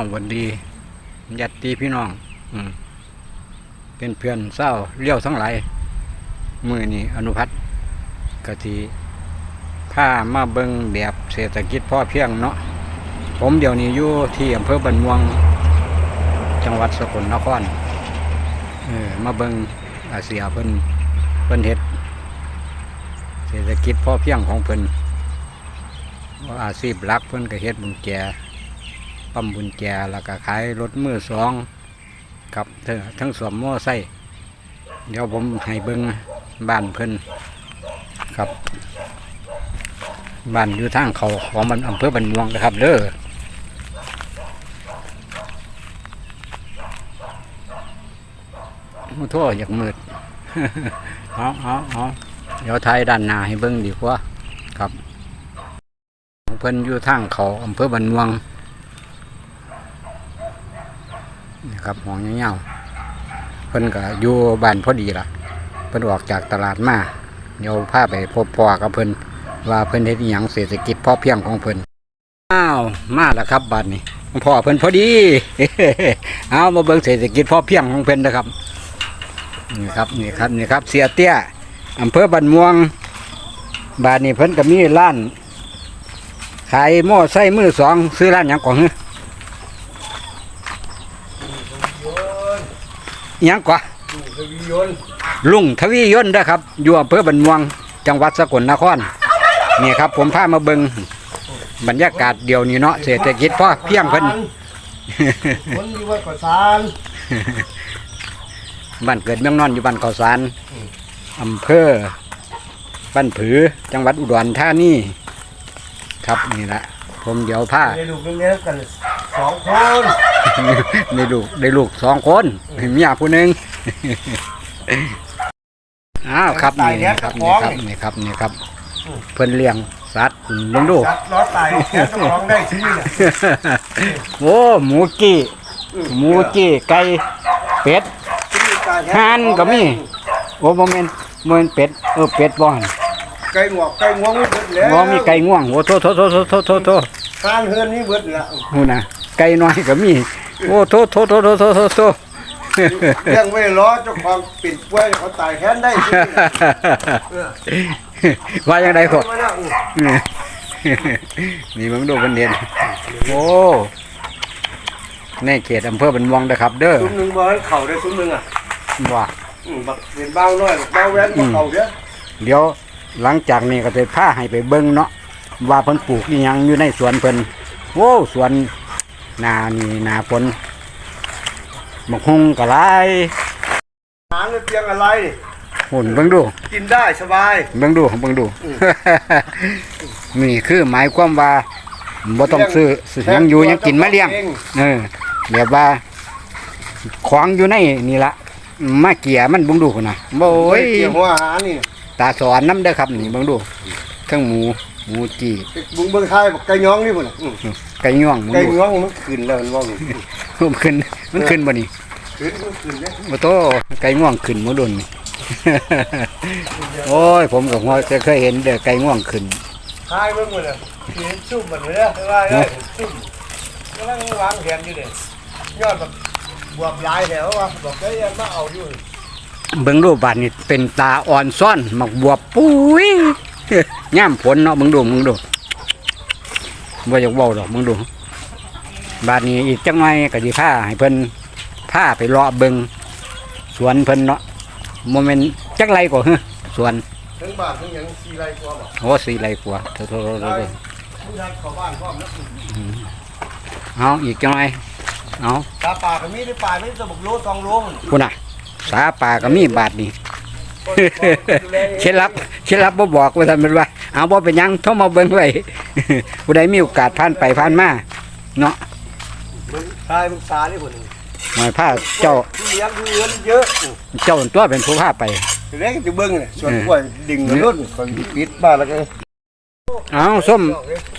าวันดีญาติพี่น้อง อืมเป็นเพื่อนเศร้าเลี้ยวทั้งหลายมือนี้อนุพัฒน์กะทีผ้ามาเบิงแบบเศรษฐกิจพ่อเพียงเนาะผมเดี๋ยวนี้อยู่ที่อำเภอบันมวง จังหวัดสกลนครเออมาเบิงอาเซียเพิ่นเพิ่นเฮ็ดเศรษฐกิจพ่อเพียงของเพิ่นว่าอาชีพหลักเพิ่นก็เฮ็ดบุญแจ ปั๊มบุญแจแล้วก็ขายรถมือสองกับเทั้งทั้งสวมมอไซค์เดี๋ยวผมให้เบิ่งบ้านเพิ่นครับบ้านอยู่ทางเขาของมันอำเภอบันมวงนะครับเด้อมุโทษอยากมืดเอาเอาเอาเดี๋ยวไทยด้านหน้าให้เบิ่งดีกว่าครับเพิ่นอยู่ทางเขาอำเภอบันมวงนี่ ครับหองเงาๆเพิ่นก็อยู่บ้านพอดีล่ะเพิ่นออกจากตลาดมาเดี๋ยวพาไปพบพ่อกับเพิ่นว่าเพิ่นเฮ็ดอหยังเศรษฐกิจพอเพียงของเพิ่นอ้าวมาแล้วครับบัดนี้พ่อเพิ่นพอดี เอามาเบิ่งเศรษฐกิจพอเพียงของเพิ่นนะครับนี่ครับนี่ครับนี่ครับเสียเตี้ยอำเภอบันม่วงบานนี้เพิ่นก็มีร้านขายหม้อไส้มือสองซื้อร้านหยังก่อนฮะห ยังกว่าลุงทวียนนะครับอยู่อำเภอบันม่วง จังหวัดสกลนครนี่ครับ ผมพามาเบิงบรรยากาศเดียวนี้เนาะเศรษฐกิจพ่อเพียงเพิ่นคนอยู่วัดก่อสารบ้านเกิดเมืองนอนอยู่บ้านเขาสารอำเภอบ้านผือจังหวัดอุดรธานีครับนี่แหละผมเดี๋ยวผ้าลูกเล็กๆกันสองคน ได้ลูกได้ลูกสองคนเมียผู้หนึ่งอ้าวครับนี่ครับนี่ครับนี่ครับนี่ครับเพิ่นเลี้ยงสัตว์ลองดูจัดล้อตายแขนต้องร้องได้ที่นี่เนี่ยโอ้หมูกี้หมูกี้ไก่เป็ดที่นี่ตายแขห่านก็มีโอ้โมเมนโมเมนเป็ดเออเป็ดบ่หันไก่หงอกไก่งวงนี่เบิดแล้วบ่มีไก่ง่วงโอ้โทษโทษโทษโทษโทษโทษโทษห่านเฮือนนี่เบิดแล้วหูนะ ไก่น้อยก็มี โอ้โทษโทษโทษโทษโทษโทษโทษยังไม่ล้อเจ้าของปิดไว้เขาตายแขนได้ที่นี่ว่ายังไงก็มาแล้วอู้นี่มึงดูกันเด่นโอ้ในเขตอำเภอบันม่วงนะครับ เด้อซุ้มหนึ่งบ่ให้เข่าได้ซุ้มหนึ่งอะว่าอืมบักเป็นเบ้าน้อยบักเบ้าแว้นบักเข่าเด้อเดี๋ยวหลังจากนี้ก็จะพาให้ไปเบิ่งเนาะว่าเพิ่นปลูกอีหยังอยู่ในสวนเพิ่นโอ้สวน นานี่นาฝนบักฮุงกะไรหางเตียงอะไรนี่หุ่นเบิ่งดู กินได้สบายเบิ่งดูเบิ่งดู นี่คือหมายความว่าบ่ต้องซื้อซื้อหยังอยู่หยังกินมาเลี้ยงเออแบบว่าของอยู่ในนี่ละมาเกี่ยมันเบิ่งดูพุ่นน่ะโอ้โอ้ยยเกี่ยวหัวอาหารนี่ตาสอนน้ำเด้อครับนี่เบิ่งดูทั้งหมูหมูจีบุงเบิ่งไทยบักไก่ย้องนี่พุ่นน่ะอืม ไก่ย่องเบิ่งไก่ดูย้องมันขึ้นแล้วมันว่ามันขึ้น มันขึ้นบ่นี่ขึ้นมันขึ้นเนี่ยบ่โตไก่ง่วงขึ้นบ่โดนนี่ โอ้ย ผมก็ว่าจะเคยเห็นเด้อไก่ง่วงขึ้น ทายเบิ่งหมดเลยเห็นซุ่มมันเลยนะว่าได้ซุ่มกำลังวางแผนอยู่เด้ยอดแบบบวบหลายแถวว่าบอกได้ยังมาเอาอยู่เบิ่งดูบาดนี่เป็นตาอ่อนซ่อนหมักบวบปุ้ย ย่ามฝนเนาะเบิ่งดูเบิ่งดู บ่อยากเว้าดอกเบิ่งดูบาดนี้อีกจังหน่อยก็สิพาให้เพิ่นพาไปเลาะเบิ่งสวนเพิ่นเนาะโมเมนต์จักไรก็ฮึสวนถึงบ้านถึงหยังสีไรกว่าบ่โอ้สีไรกว่าโทษโทษโทษโทษผู้ทันเข้าบ้านพร้อมนะเอาอีกจังหน่อยเอาตาป่าก็มีได้ป่าไม่ได้จะบอกโลสองโลมันคุณน่ะสาป่าก็มีบาทนี่เคล็ดลับเคล็ดลับบ่บอกว่าท่านเป็นว่า เอาบ่เป็นหยังโทรมาเบิ่งไว้ผู้ใดมีโอกาสผ่านไปผ่านมาเนาะมึงทายมึงตาได้พุ่นหมายผ้าเจ้าเลี้ยงดูเงินเยอะเจ้าตัวเป็นผู้พาไปทีแรกจะเบิ่งเลยส่วนกล้วยดิ่งรุ่นคนปิดบ้านแล้วก็เอาส้ม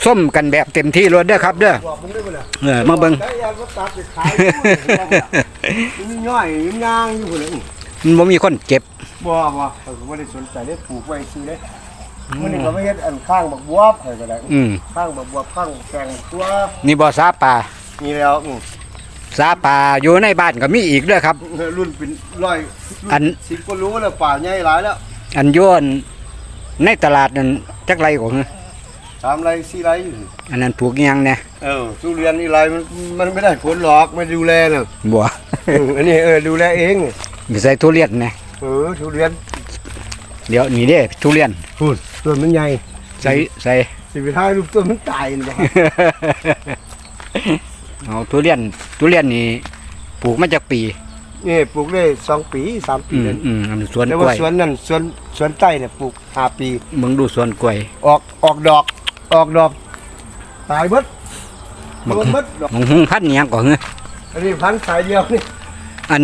ส้มกันแบบเต็มที่เลยเด้อครับ เด้อบอกมึงได้บ่ล่ะเออมาเบิ่งได้ยานว่าตัดไปขายมันย่อยมันย่างอยู่พุ่นเลยมันบ่มีคนเก็บบ่บ่เขาก็บ่ได้สนใจได้ปลูกไว้ซื้อได้ มื้อนี้ก็ไม่เฮ็ดอันข้างบักบวบให้ก็ได้อืมข้างบักบวบข้างแกงตัวนี่บ่สาป่านี่แล้วอืมสาป่าอยู่ในบ้านก็มีอีกเด้วยครับ รุ่นเป็นร้อยรุ่อัน สิบก็รู้แล้วป่าใหญ่หลายแล้วอันโยนในตลาดนั่นจักไรของสามไรสี่ไรอยู่อันนั้นปลูกอิหยังเนี่ยเออทุเรียนนี่ไรมันมันไม่ได้ผลหรอกไม่ดูแลน่ะ บัว เอออันนี้เออดูแลเอง มีใส่ทุเรียนเนี่ยเออทุเรียน เดี๋ยวนี่เด้ทุเรียนพูดต้นมันใหญ่ใส่ใส่ สิไปท้ายลูกต้นมันตายนี่บ่ เอาทุเรียนทุเรียนนี่ปลูกมาจากปี นี่ปลูกได้สองปีสามปีอืมแล้วอืมอันสวนแต่กล้ว่าวยสวนนั่นสวนสวนใต้เนี่ยปลูกห้าปี มึงดูสวนกล้วยออกออกดอก ออกดอก ตายเบิดบักรวมเบิดดอกมึงหุงพันธุ์อิหยังก่อนเงอันนี้พันธุ์สายเดียวนี่อัน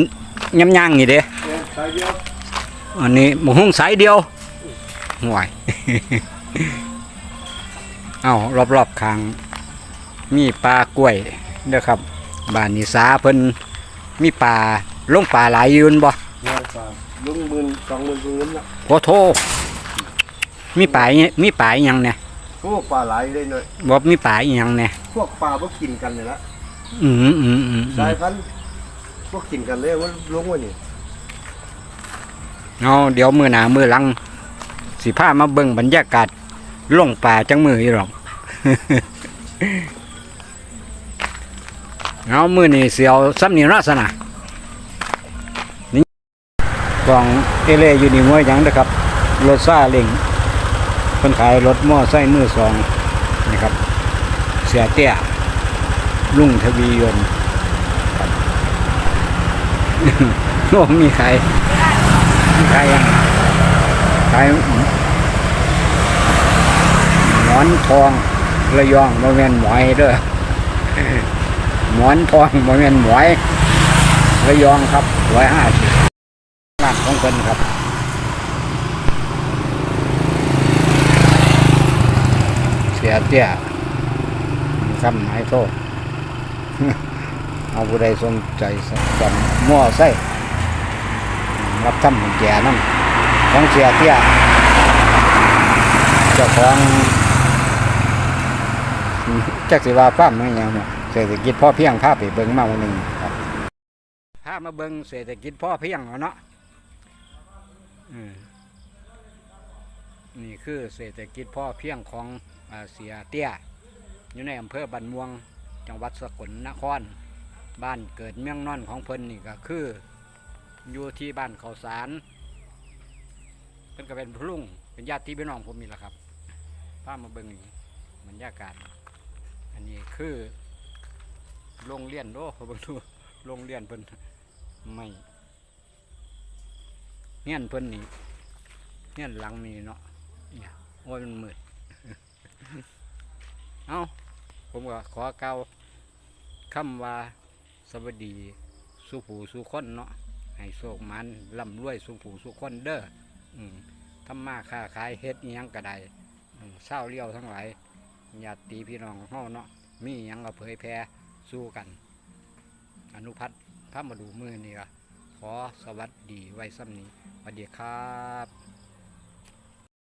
ยำย่างนี่เด้ เนี่ยสายเดียว อันนี้มึงหุงสายเดียวห่วยเอารอบๆคางมีปลากล้วยเด้อครับบ้านนี้สาเพิ่นมีปลาลงปลาหลายยืนบ่เนี่ยสามลุงหมื่นสองหมื่นตรงนั้นละโอโทมีปลาอิมีปลาอิหยังเนี่ยพวกปลาไหลเลยหน่อยบ่มีปลาอิหยังเนี่ยพวกปลาพวกกินกันเลยละอืมอืมอืมอืมสายพันธุ์พวกกินกันเลยว่าลงไว้นี่ เอาเดี๋ยวมือหนามือหลัง สิพามาเบิ่งบรรยากาศล่งป่าจังมืออีหรอกเอามือนี่เสียวซ้ำนี่ลักษณะนี่กล่องเอเล่อยู่นี่มวยยังนะครับ รถซาเล็งเพิ่นขายรถมอไซค์มือสองนะครับ เสียเตี้ยลุงทวียนโอ้มีใคร ใครยังใครหมอนทองระยองโมเมนหมอยเด้อหมอนทองโมเมนหมอยระยองครับร้อยห้าสิบบ้านของคนครับเสียเตี้ยคำหมายโทษเอาผู้ใดสนใจสั่งมั่วไส้ รับทำของแก่นั่นของเสียเตี้ยเจ้าของจักสิว่าฟ้าร์มไม่ยังเนี่ยเศรษฐกิจพ่อเพียงภาพไปเบิ่งมาวันหนึ่งครับพามาเบิ่งเศรษฐกิจพ่อเพียงเนาะนี่คือเศรษฐกิจพ่อเพียงของเสียเตี้ยอยู่ในอำเภอบันม่วง จังหวัดสกลนคร บ้านเกิดเมืองนอนของเพิ่นนี่ก็คือ อยู่ที่บ้านเขาสารเพิ่นก็เป็นพลุ่งเป็นญาติพี่น้องผมนี่แหละครับพามาเบิ่งนี่บรรยากาศ อันนี้คือโรงเรียนโอ้เบิ่งดูโรงเรียนเพิ่นไม่เฮียนเพิ่นนี่เฮียนหลังนี่เนาะเนี่ยโอ้ยมันมืดเอาผมก็ขอเก่าคำว่าสวัสดีสุผูสุคนเนาะ ให้โชคมันล่ำรวยสุผูสุขคนเด้อทำมาค้าขายเฮ็ดยังกระไดเศร้าเลี้ยวทั้งหลายญาติพี่น้องเฮาเนาะมียังก็เผยแพร่สู้กัน อนุพัฒน์พระมาดูมือนี่ก็ขอสวัสดีไว้ซ้ำนี้สวัสดีครับ